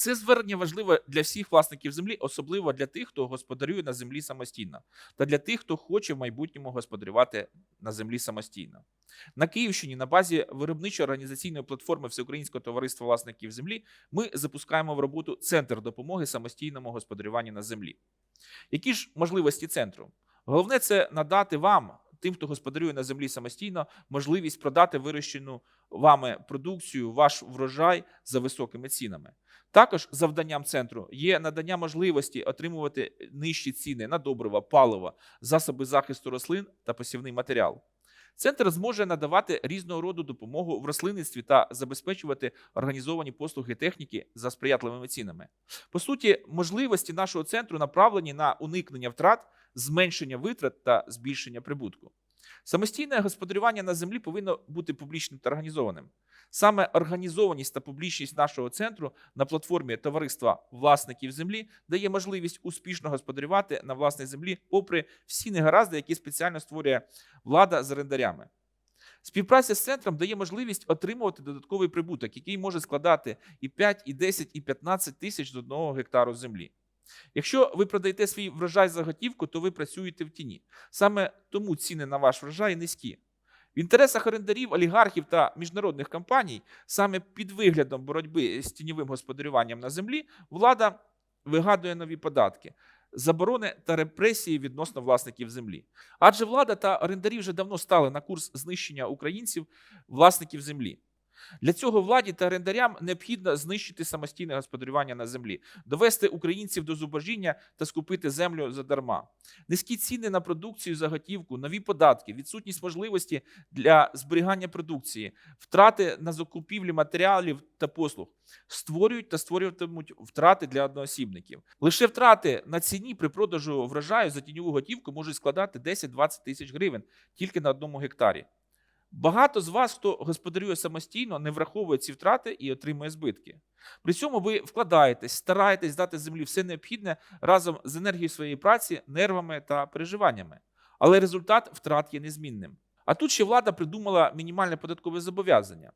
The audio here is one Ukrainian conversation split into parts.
Це звернення важливе для всіх власників землі, особливо для тих, хто господарює на землі самостійно, та для тих, хто хоче в майбутньому господарювати на землі самостійно. На Київщині на базі виробничо-організаційної платформи Всеукраїнського товариства власників землі ми запускаємо в роботу центр допомоги самостійному господарюванню на землі. Які ж можливості центру? Головне це надати вам, тим, хто господарює на землі самостійно, можливість продати вирощену вами продукцію, ваш врожай за високими цінами. Також завданням центру є надання можливості отримувати нижчі ціни на добрива, паливо, засоби захисту рослин та посівний матеріал. Центр зможе надавати різного роду допомогу в рослинництві та забезпечувати організовані послуги техніки за сприятливими цінами. По суті, можливості нашого центру направлені на уникнення втрат, зменшення витрат та збільшення прибутку. Самостійне господарювання на землі повинно бути публічним та організованим. Саме організованість та публічність нашого центру на платформі товариства власників землі дає можливість успішно господарювати на власній землі, попри всі негаразди, які спеціально створює влада з орендарями. Співпраця з центром дає можливість отримувати додатковий прибуток, який може складати і 5, і 10, і 15 тисяч з одного гектару землі. Якщо ви продаєте свій врожай за готівку, то ви працюєте в тіні. Саме тому ціни на ваш врожай низькі. В інтересах орендарів, олігархів та міжнародних компаній, саме під виглядом боротьби з тіньовим господарюванням на землі, влада вигадує нові податки, заборони та репресії відносно власників землі. Адже влада та орендарі вже давно стали на курс знищення українців, власників землі. Для цього владі та орендарям необхідно знищити самостійне господарювання на землі, довести українців до зубожіння та скупити землю задарма. Низькі ціни на продукцію за готівку, нові податки, відсутність можливості для зберігання продукції, втрати на закупівлі матеріалів та послуг створюють та створюватимуть втрати для одноосібників. Лише втрати на ціні при продажу врожаю за тіньову готівку можуть складати 10-20 тисяч гривень тільки на одному гектарі. Багато з вас, хто господарює самостійно, не враховує ці втрати і отримує збитки. При цьому ви вкладаєтесь, стараєтесь дати землі все необхідне разом з енергією своєї праці, нервами та переживаннями. Але результат втрат є незмінним. А тут ще влада придумала мінімальне податкове зобов'язання.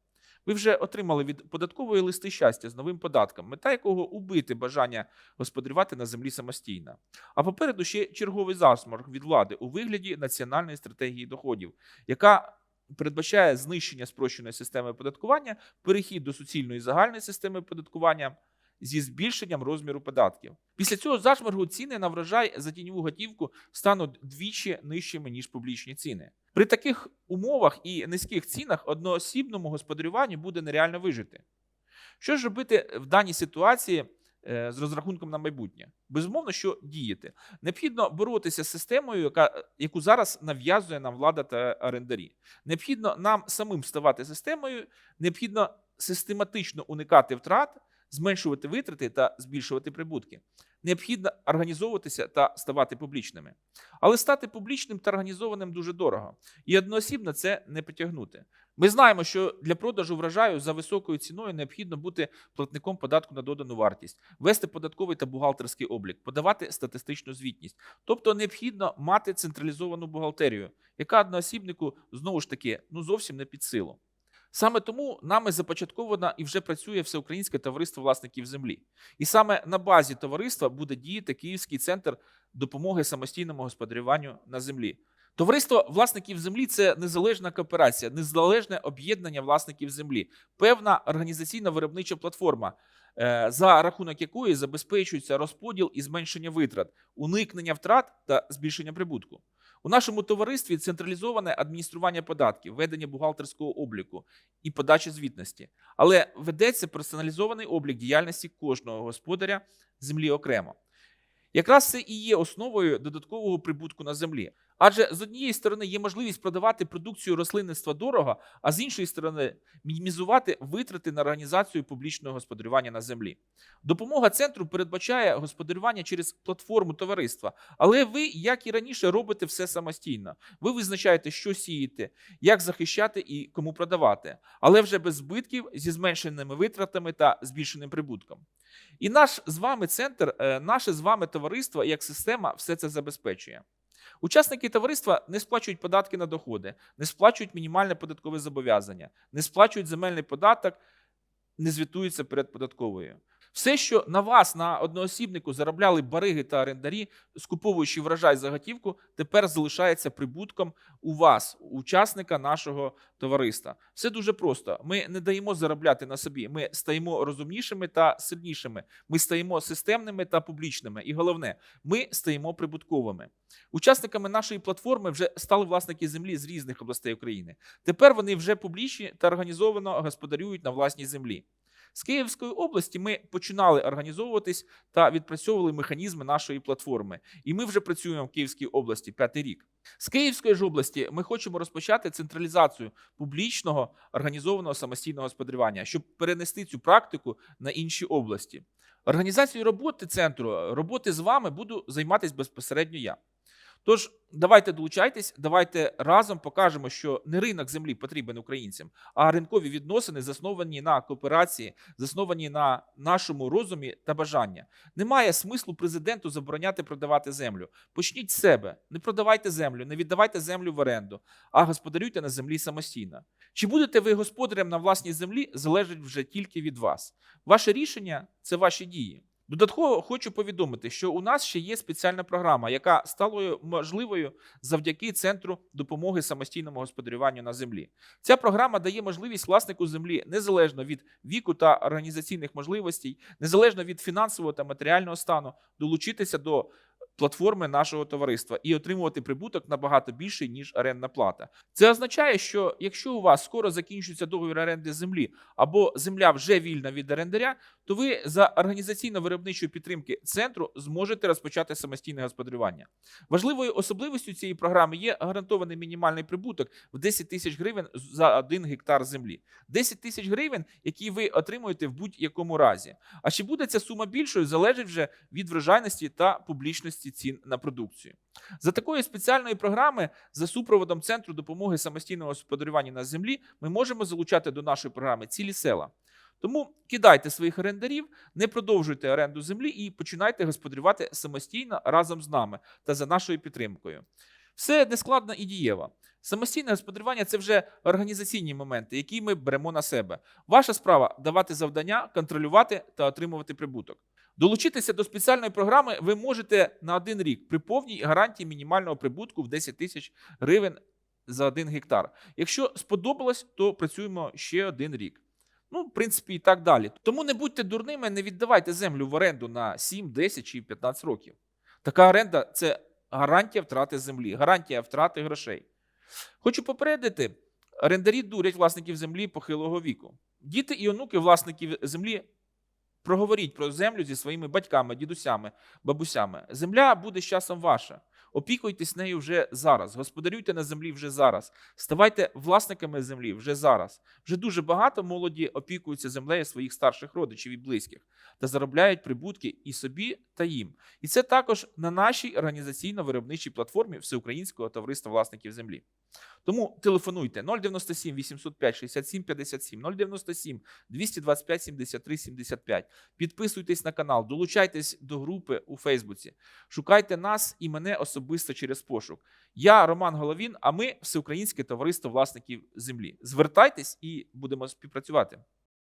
Ви вже отримали від податкової листи щастя з новим податком, мета якого убити бажання господарювати на землі самостійно. А попереду ще черговий засморг від влади у вигляді національної стратегії доходів, яка передбачає знищення спрощеної системи оподаткування, перехід до суцільної загальної системи оподаткування зі збільшенням розміру податків. Після цього зашморгу ціни на врожай за тіньову готівку стануть двічі нижчими ніж публічні ціни. При таких умовах і низьких цінах одноосібному господарюванню буде нереально вижити. Що ж робити в даній ситуації? Е, З розрахунком на майбутнє, безумовно, що діяти. Необхідно боротися з системою, яка, яку зараз нав'язує нам влада та орендарі. Необхідно нам самим ставати системою, необхідно систематично уникати втрат, зменшувати витрати та збільшувати прибутки. Необхідно організовуватися та ставати публічними. Але стати публічним та організованим дуже дорого, і одноосібно це не потягнути. Ми знаємо, що для продажу врожаю за високою ціною необхідно бути платником податку на додану вартість, вести податковий та бухгалтерський облік, подавати статистичну звітність. Тобто необхідно мати централізовану бухгалтерію, яка одноосібнику знову ж таки ну зовсім не під силу. Саме тому нами започатковано і вже працює Всеукраїнське товариство власників землі. І саме на базі товариства буде діяти Київський центр допомоги самостійному господарюванню на землі. Товариство власників землі це незалежна кооперація, незалежне об'єднання власників землі, певна організаційна виробнича платформа, е, за рахунок якої забезпечується розподіл і зменшення витрат, уникнення втрат та збільшення прибутку. У нашому товаристві централізоване адміністрування податків, ведення бухгалтерського обліку і подача звітності, але ведеться персоналізований облік діяльності кожного господаря землі окремо. Якраз це і є основою додаткового прибутку на землі. Адже з однієї сторони є можливість продавати продукцію рослинництва дорого, а з іншої сторони мінімізувати витрати на організацію публічного господарювання на землі. Допомога центру передбачає господарювання через платформу товариства, але ви, як і раніше, робите все самостійно. Ви визначаєте, що сіяти, як захищати і кому продавати, але вже без збитків зі зменшеними витратами та збільшеним прибутком. І наш з вами центр, е, наше з вами товариство як система все це забезпечує. Учасники товариства не сплачують податки на доходи, не сплачують мінімальне податкове зобов'язання, не сплачують земельний податок, не звітуються перед податковою. Все, що на вас, на одноосібнику, заробляли бариги та орендарі, скуповуючи врожай за готівку, тепер залишається прибутком у вас, учасника нашого товариства. Все дуже просто. Ми не даємо заробляти на собі. Ми стаємо розумнішими та сильнішими. Ми стаємо системними та публічними. І головне, ми стаємо прибутковими. Учасниками нашої платформи вже стали власники землі з різних областей України. Тепер вони вже публічні та організовано господарюють на власній землі. З Київської області ми починали організовуватись та відпрацьовували механізми нашої платформи. І ми вже працюємо в Київській області п'ятий рік. З Київської ж області ми хочемо розпочати централізацію публічного організованого самостійного господарювання, щоб перенести цю практику на інші області. Організацією роботи центру, роботи з вами буду займатися безпосередньо я. Тож давайте долучайтесь, давайте разом покажемо, що не ринок землі потрібен українцям, а ринкові відносини засновані на кооперації, засновані на нашому розумі та бажання. Немає смислу президенту забороняти продавати землю. Почніть з себе, не продавайте землю, не віддавайте землю в оренду, а господарюйте на землі самостійно. Чи будете ви господарем на власній землі, залежить вже тільки від вас. Ваше рішення це ваші дії. Додатково хочу повідомити, що у нас ще є спеціальна програма, яка стала можливою завдяки центру допомоги самостійному господарюванню на землі. Ця програма дає можливість власнику землі незалежно від віку та організаційних можливостей, незалежно від фінансового та матеріального стану, долучитися до платформи нашого товариства і отримувати прибуток набагато більший, ніж орендна плата. Це означає, що якщо у вас скоро закінчується договір оренди землі або земля вже вільна від орендаря, то ви за організаційно-виробничої підтримки центру зможете розпочати самостійне господарювання. Важливою особливістю цієї програми є гарантований мінімальний прибуток в 10 тисяч гривень за один гектар землі. 10 тисяч гривень, які ви отримуєте в будь-якому разі. А чи буде ця сума більшою, залежить вже від врожайності та публічності цін на продукцію. За такої спеціальної програми, за супроводом Центру допомоги самостійного господарювання на землі, ми можемо залучати до нашої програми цілі села. Тому кидайте своїх орендарів, не продовжуйте оренду землі і починайте господарювати самостійно разом з нами та за нашою підтримкою. Все нескладно і дієво. Самостійне господарювання це вже організаційні моменти, які ми беремо на себе. Ваша справа давати завдання, контролювати та отримувати прибуток. Долучитися до спеціальної програми ви можете на один рік при повній гарантії мінімального прибутку в 10 тисяч гривень за один гектар. Якщо сподобалось, то працюємо ще один рік. Ну, в принципі, і так далі. Тому не будьте дурними, не віддавайте землю в оренду на 7, 10 чи 15 років. Така оренда це гарантія втрати землі, гарантія втрати грошей. Хочу попередити, орендарі дурять власників землі похилого віку. Діти і онуки власників землі проговоріть про землю зі своїми батьками, дідусями, бабусями. Земля буде з часом ваша. Опікуйтесь нею вже зараз, господарюйте на землі вже зараз, ставайте власниками землі вже зараз. Вже дуже багато молоді опікуються землею своїх старших родичів і близьких та заробляють прибутки і собі, та їм. І це також на нашій організаційно-виробничій платформі Всеукраїнського товариства власників землі. Тому телефонуйте 097 805 67 57 097 225 73 75. Підписуйтесь на канал, долучайтесь до групи у Фейсбуці. Шукайте нас і мене особисто через пошук. Я Роман Головін, а ми Всеукраїнське товариство власників землі. Звертайтесь і будемо співпрацювати.